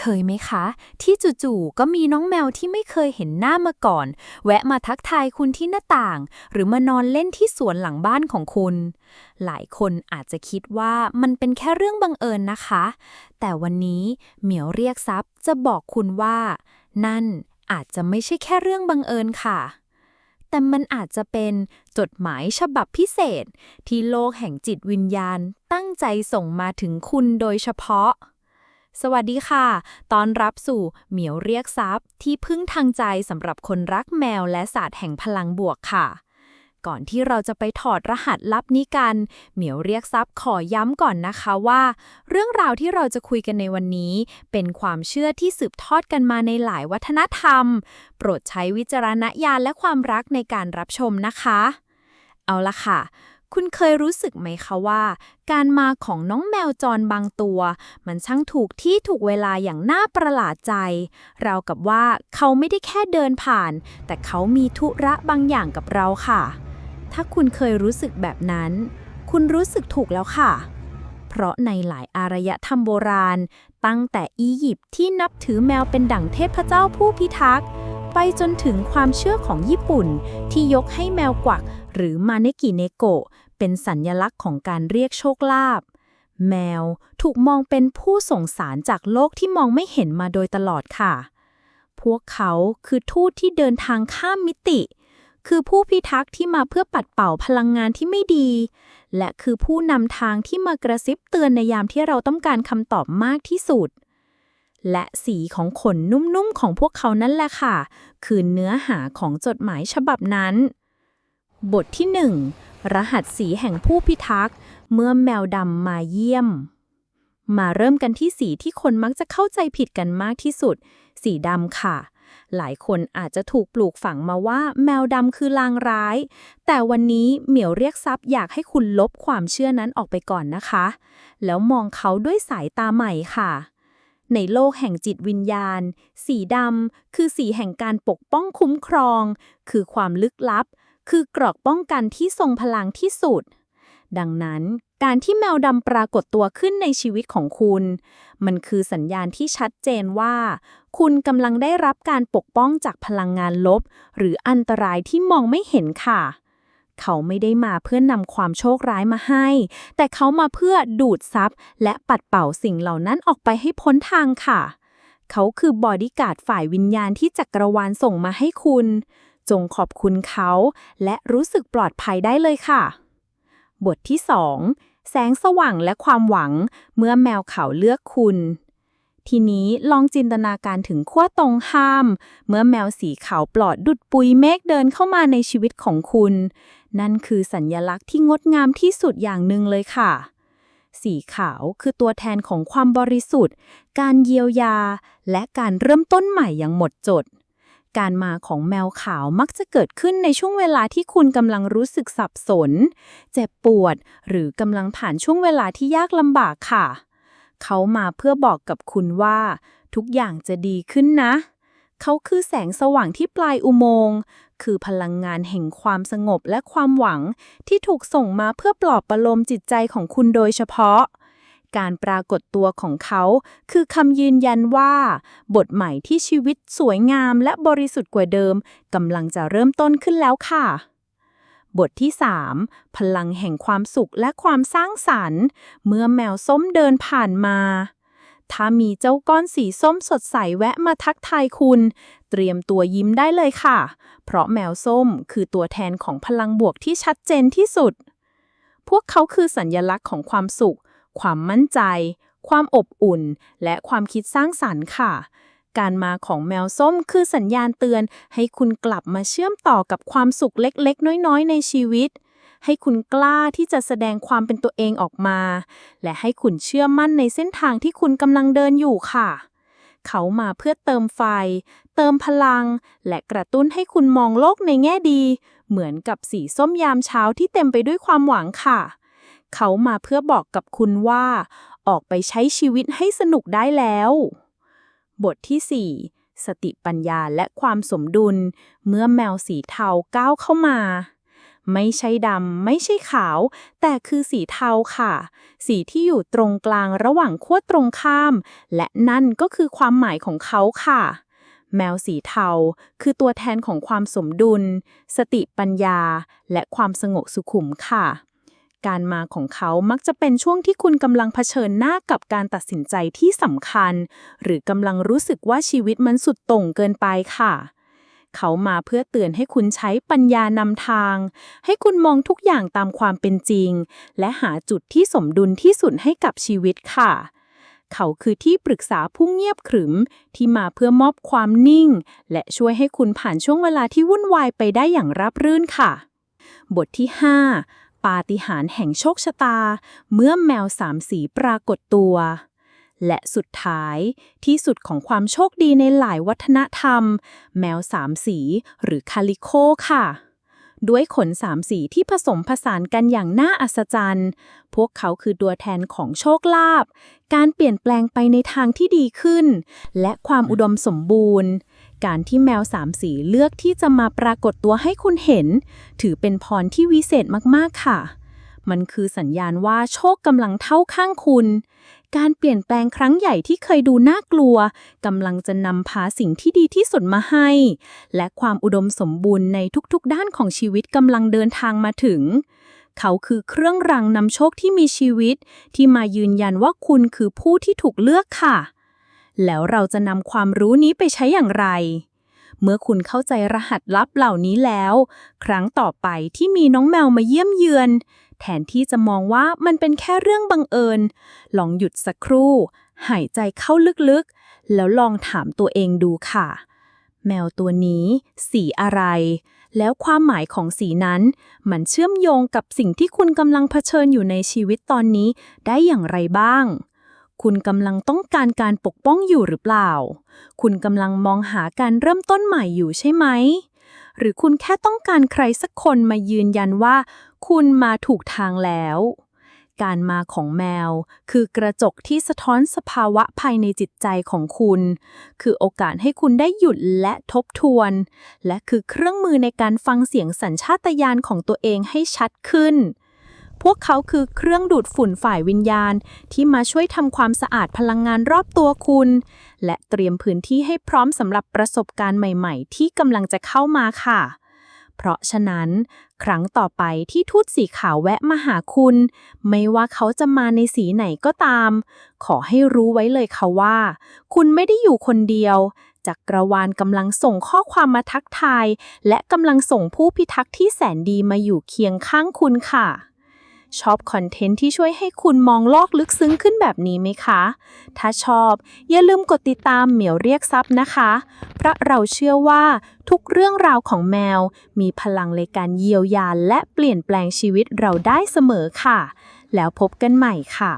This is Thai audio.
เคยไหมคะ ที่จู่ๆก็มีน้องแมวที่ไม่เคยเห็นหน้ามาก่อน แวะมาทักทายคุณที่หน้าต่าง หรือมานอนเล่นที่สวนหลังบ้านของคุณ หลายคนอาจจะคิดว่ามันเป็นแค่เรื่องบังเอิญนะคะ แต่วันนี้เหมียวเรียกซับจะบอกคุณว่า นั่นอาจจะไม่ใช่แค่เรื่องบังเอิญค่ะ แต่มันอาจจะเป็นจดหมายฉบับพิเศษ ที่โลกแห่งจิตวิญญาณตั้งใจส่งมาถึงคุณโดยเฉพาะ สวัสดีค่ะ ตอนรับสู่เหมียวเรียกซับที่พึ่งทางใจสำหรับคนรักแมวและศาสตร์แห่งพลังบวกค่ะ ก่อนที่เราจะไปถอดรหัสลับนี้กัน เหมียวเรียกซับขอย้ำก่อนนะคะว่า เรื่องราวที่เราจะคุยกันในวันนี้ เป็นความเชื่อที่สืบทอดกันมาในหลายวัฒนธรรม โปรดใช้วิจารณญาณและความรักในการรับชมนะคะ เอาละค่ะ คุณเคยรู้สึกไหมคะว่า การมาของน้องแมวจรบางตัว มันช่างถูกที่ถูกเวลาอย่างน่าประหลาดใจ เรากับว่าเขาไม่ได้แค่เดินผ่าน แต่เขามีธุระบางอย่างกับเราค่ะ ถ้าคุณเคยรู้สึกแบบนั้น คุณรู้สึกถูกแล้วค่ะ เพราะในหลายอารยธรรมโบราณ ตั้งแต่อียิปต์ที่นับถือแมวเป็นดั่งเทพเจ้าผู้พิทักษ์ไปจนถึงความเชื่อของญี่ปุ่นที่ยกให้แมวกวัก หรือมาเนกิเนโกะเป็นสัญญลักษณ์ของการเรียกโชคลาภแมวถูกมองเป็นผู้ส่งสารจากโลกที่มองไม่เห็นมาโดยตลอดค่ะ พวกเขาคือทูตที่เดินทางข้ามมิติ คือผู้พิทักษ์ที่มาเพื่อปัดเป่าพลังงานที่ไม่ดี และคือผู้นำทางที่มากระซิบเตือนในยามที่เราต้องการคำตอบมากที่สุด และสีของขนนุ่มๆของพวกเขานั่นแหละค่ะ คือเนื้อหาของจดหมายฉบับนั้น บทที่ 1 รหัสสีแห่งผู้พิทักษ์ เมื่อแมวดำมาเยี่ยม มาเริ่มกันที่สีที่คนมักจะเข้าใจผิดกันมากที่สุด สีดำค่ะ หลายคนอาจจะถูกปลูกฝังมาว่า แมวดำคือลางร้าย แต่วันนี้เหมียวเรียกซับอยากให้คุณลบความเชื่อนั้นออกไปก่อนนะคะ แล้วมองเขาด้วยสายตาใหม่ค่ะในโลกแห่งจิตวิญญาณ สีดำคือสีแห่งการปกป้องคุ้มครอง คือความลึกลับ คือกรอกป้องกันที่ทรงพลังที่สุด ดังนั้น การที่แมวดำปรากฏตัวขึ้นในชีวิตของคุณ มันคือสัญญาณที่ชัดเจนว่า คุณกำลังได้รับการปกป้องจากพลังงานลบ หรืออันตรายที่มองไม่เห็นค่ะ เขาไม่ได้มาเพื่อนำความโชคร้ายมาให้ แต่เขามาเพื่อดูดซับและปัดเป่าสิ่งเหล่านั้นออกไปให้พ้นทางค่ะ เขาคือบอดี้การ์ดฝ่ายวิญญาณที่จักรวาลส่งมาให้คุณ จงขอบคุณเขา และรู้สึกปลอดภัยได้เลยค่ะ บทที่ 2 แสงสว่างและความหวัง เมื่อแมวเขาเลือกคุณ ทีนี้ลองจินตนาการถึงขั้วตรงข้าม เมื่อแมวสีขาวปลอดดุดปุยเมฆเดินเข้ามาในชีวิตของคุณ นั่นคือสัญญลักษณ์ที่งดงามที่สุดอย่างหนึ่งเลยค่ะสีขาวคือตัวแทนของความบริสุทธิ์ การเยียวยา และการเริ่มต้นใหม่อย่างหมดจด การมาของแมวขาวมักจะเกิดขึ้นในช่วงเวลาที่คุณกำลังรู้สึกสับสน เจ็บปวด หรือกำลังผ่านช่วงเวลาที่ยากลำบากค่ะ เขามาเพื่อบอกกับคุณว่า ทุกอย่างจะดีขึ้นนะ เขาคือแสงสว่างที่ปลายอุโมงค์ คือพลังงานแห่งความสงบและความหวังที่ถูกส่งมาเพื่อปลอบประโลมจิตใจของคุณโดยเฉพาะ การปรากฏตัวของเขา คือคำยืนยันว่า บทใหม่ที่ชีวิตสวยงามและบริสุทธิ์กว่าเดิมกำลังจะเริ่มต้นขึ้นแล้วค่ะ บทที่ 3 พลังแห่งความสุขและความสร้างสรรค์ เมื่อแมวส้มเดินผ่านมาถ้ามีเจ้าก้อนสีส้มสดใสแวะมาทักทายคุณ เตรียมตัวยิ้มได้เลยค่ะ เพราะแมวส้มคือตัวแทนของพลังบวกที่ชัดเจนที่สุด พวกเขาคือสัญญลักษณ์ของความสุข ความมั่นใจ ความอบอุ่น และความคิดสร้างสรรค์ค่ะ การมาของแมวส้มคือสัญญาณเตือน ให้คุณกลับมาเชื่อมต่อกับความสุขเล็กๆ น้อยๆ ในชีวิต ให้คุณกล้าที่จะแสดงความเป็นตัวเองออกมา และให้คุณเชื่อมั่นในเส้นทางที่คุณกำลังเดินอยู่ค่ะ เขามาเพื่อเติมไฟ เติมพลัง และกระตุ้นให้คุณมองโลกในแง่ดี เหมือนกับสีส้มยามเช้าที่เต็มไปด้วยความหวังค่ะ เขามาเพื่อบอกกับคุณว่า ออกไปใช้ชีวิตให้สนุกได้แล้ว บทที่ 4 สติปัญญาและความสมดุล เมื่อแมวสีเทาก้าวเข้ามาไม่ใช่ดำ ไม่ใช่ขาว แต่คือสีเทาค่ะ สีที่อยู่ตรงกลางระหว่างขั้วตรงข้าม และนั่นก็คือความหมายของเขาค่ะ แมวสีเทาคือตัวแทนของความสมดุล สติปัญญา และความสงบสุขุมค่ะ การมาของเขามักจะเป็นช่วงที่คุณกำลังเผชิญหน้ากับการตัดสินใจที่สำคัญ หรือกำลังรู้สึกว่าชีวิตมันสุดต่งเกินไปค่ะ เขามาเพื่อเตือนให้คุณใช้ปัญญานำทาง ให้คุณมองทุกอย่างตามความเป็นจริง และหาจุดที่สมดุลที่สุดให้กับชีวิตค่ะเขาคือที่ปรึกษาผู้เงียบขรึม ที่มาเพื่อมอบความนิ่ง และช่วยให้คุณผ่านช่วงเวลาที่วุ่นวายไปได้อย่างราบรื่นค่ะ บทที่ 5 ปาฏิหาริย์แห่งโชคชะตา เมื่อแมวสามสีปรากฏตัว และสุดท้ายที่สุดของความโชคดีในหลายวัฒนธรรม แมวสามสีหรือคาลิโคค่ะ ด้วยขนสามสีที่ผสมผสานกันอย่างน่าอัศจรรย์ พวกเขาคือตัวแทนของโชคลาภการเปลี่ยนแปลงไปในทางที่ดีขึ้น และความอุดมสมบูรณ์ การที่แมวสามสีเลือกที่จะมาปรากฏตัวให้คุณเห็น ถือเป็นพรที่วิเศษมากๆค่ะ มันคือสัญญาณว่าโชคกำลังเท่าข้างคุณ การเปลี่ยนแปลงครั้งใหญ่ที่เคยดูน่ากลัวกำลังจะนำพาสิ่งที่ดีที่สุดมาให้ และความอุดมสมบูรณ์ในทุกๆ ด้านของชีวิตกำลังเดินทางมาถึงเขาคือเครื่องรางนำโชคที่มีชีวิต ที่มายืนยันว่าคุณคือผู้ที่ถูกเลือกค่ะ แล้วเราจะนำความรู้นี้ไปใช้อย่างไร เมื่อคุณเข้าใจรหัสลับเหล่านี้แล้ว ครั้งต่อไปที่มีน้องแมวมาเยี่ยมเยือน แทนที่จะมองว่ามันเป็นแค่เรื่องบังเอิญ ลองหยุดสักครู่ หายใจเข้าลึกๆ แล้วลองถามตัวเองดูค่ะ แมวตัวนี้ สีอะไร แล้วความหมายของสีนั้น มันเชื่อมโยงกับสิ่งที่คุณกำลังเผชิญอยู่ในชีวิตตอนนี้ได้อย่างไรบ้าง คุณกำลังต้องการการปกป้องอยู่หรือเปล่า คุณกำลังมองหาการเริ่มต้นใหม่อยู่ใช่ไหม หรือคุณแค่ต้องการใครสักคนมายืนยันว่า คุณมาถูกทางแล้ว การมาของแมว คือกระจกที่สะท้อนสภาวะภายในจิตใจของคุณ คือโอกาสให้คุณได้หยุดและทบทวน และคือเครื่องมือในการฟังเสียงสัญชาตญาณของตัวเองให้ชัดขึ้น พวกเขาคือเครื่องดูดฝุ่นฝ่ายวิญญาณ ที่มาช่วยทำความสะอาดพลังงานรอบตัวคุณ และเตรียมพื้นที่ให้พร้อมสำหรับประสบการณ์ใหม่ๆ ที่กำลังจะเข้ามาค่ะ เพราะฉะนั้น ครั้งต่อไปที่ทูตสีขาวแวะมาหาคุณ ไม่ว่าเขาจะมาในสีไหนก็ตาม ขอให้รู้ไว้เลยค่ะว่า คุณไม่ได้อยู่คนเดียวจักรวาลกำลังส่งข้อความมาทักทาย และกำลังส่งผู้พิทักษ์ที่แสนดีมาอยู่เคียงข้างคุณค่ะ ชอบคอนเทนต์ที่ช่วยให้คุณมองโลกลึกซึ้งขึ้นแบบนี้ไหมคะ ถ้าชอบอย่าลืมกดติดตามเหมียวเรียกซับนะคะ เพราะเราเชื่อว่าทุกเรื่องราวของแมว มีพลังในการเยียวยาและเปลี่ยนแปลงชีวิตเราได้เสมอค่ะ แล้วพบกันใหม่ค่ะ